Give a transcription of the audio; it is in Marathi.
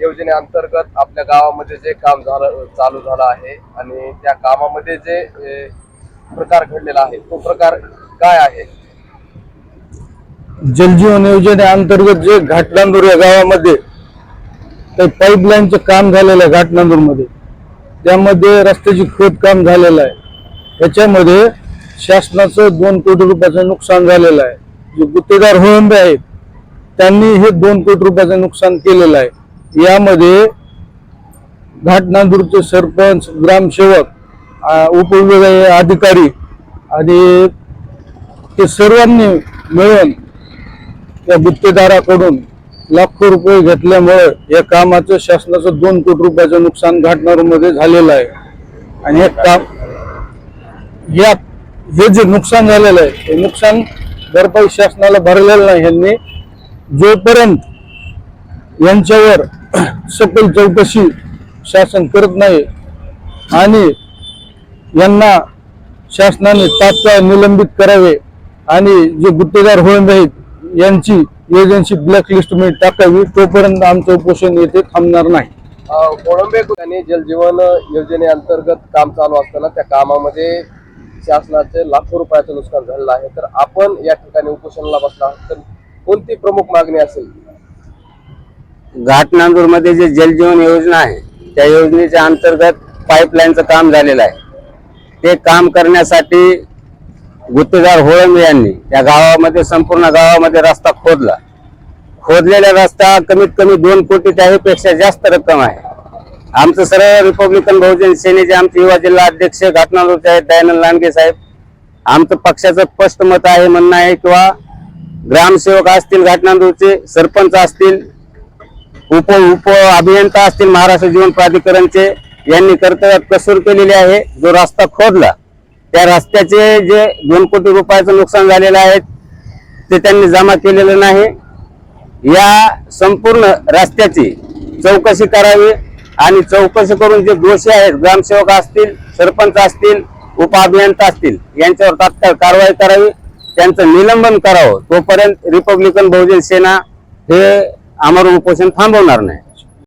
योजनेअंतर्गत आपल्या गावामध्ये जे काम झालं चालू झालं आहे आणि त्या कामामध्ये जे प्रकार घडलेला आहे तो प्रकार काय आहे? जलजीवन योजनेअंतर्गत जे घाटनांदूर या गावामध्ये काही पाईपलाईनचं काम झालेलं आहे घाटनांदूरमध्ये. त्यामध्ये रस्त्याची खोदकाम झालेलं आहे. त्याच्यामध्ये शासनाचं दोन कोटी रुपयाचं नुकसान झालेलं आहे. जे गुत्तेदार होळंबे आहेत त्यांनी हे दोन कोटी रुपयाचं नुकसान केलेलं आहे. यामध्ये घाटनांदूरचे सरपंच ग्रामसेवक उपविभागीय अधिकारी आणि ते सर्वांनी मिळून त्या गुत्तेदाराकडून लाखो रुपये घेतल्यामुळे या कामाचं शासनाचं दोन कोटी रुपयाचं नुकसान घाटनारूमध्ये झालेलं आहे. आणि हे काम या हे जे नुकसान झालेलं आहे हे नुकसान भरपाई शासनाला भरलेलं नाही. यांनी जोपर्यंत यांच्यावर सखोल चौकशी शासन करत नाही आणि यांना शासनाने तात्काळ निलंबित करावे आणि जे गुत्तेदार होऊन आहेत यांची एजन्सी ब्लॅकलिस्टमध्ये टाकावी तोपर्यंत आमचं उपोषण येथे थांबणार नाही. कोळंबे यांनी जलजीवन योजनेअंतर्गत काम चालू असताना त्या कामामध्ये शासनाचे लाखो रुपयाचं नुकसान झालेलं आहे. तर आपण या ठिकाणी उपोषणाला बसला तर कोणती प्रमुख मागणी असेल? घाटनांदूरमध्ये जे जलजीवन योजना आहे त्या योजनेच्या अंतर्गत पाईपलाईनचं काम झालेलं आहे. ते काम करण्यासाठी गुत्तेदार होळंबे यांनी त्या गावामध्ये संपूर्ण गावामध्ये रस्ता खोदला. खोदलेला रस्ता कमीत कमी दोन कोटी त्याहीपेक्षा जास्त रक्कम आहे. आमचं सरळ रिपब्लिकन बहुजन सेनेचे आमचे युवा जिल्हा अध्यक्ष घाटनांदूरचे आहेत दयानंद लांडगे साहेब. आमचं पक्षाचं स्पष्ट मत आहे म्हणणं आहे किंवा ग्रामसेवक असतील घाटनांदूरचे सरपंच असतील उप उप अभियंता असतील महाराष्ट्र जीवन प्राधिकरणचे यांनी कर्तव्यात कसूर केलेली आहे. जो रस्ता खोदला त्या रस्त्याचे जे दोन कोटी रुपयाचं नुकसान झालेलं आहे ते त्यांनी जमा केलेलं नाही. या संपूर्ण रस्त्याची चौकशी करावी आणि चौकशी करून जे दोषी आहेत ग्रामसेवक असतील सरपंच असतील उप अभियंता असतील यांच्यावर तात्काळ कारवाई करावी. त्यांचं निलंबन करावं. तोपर्यंत रिपब्लिकन बहुजन सेना हे आमरण उपोषण थांबवणार नाही.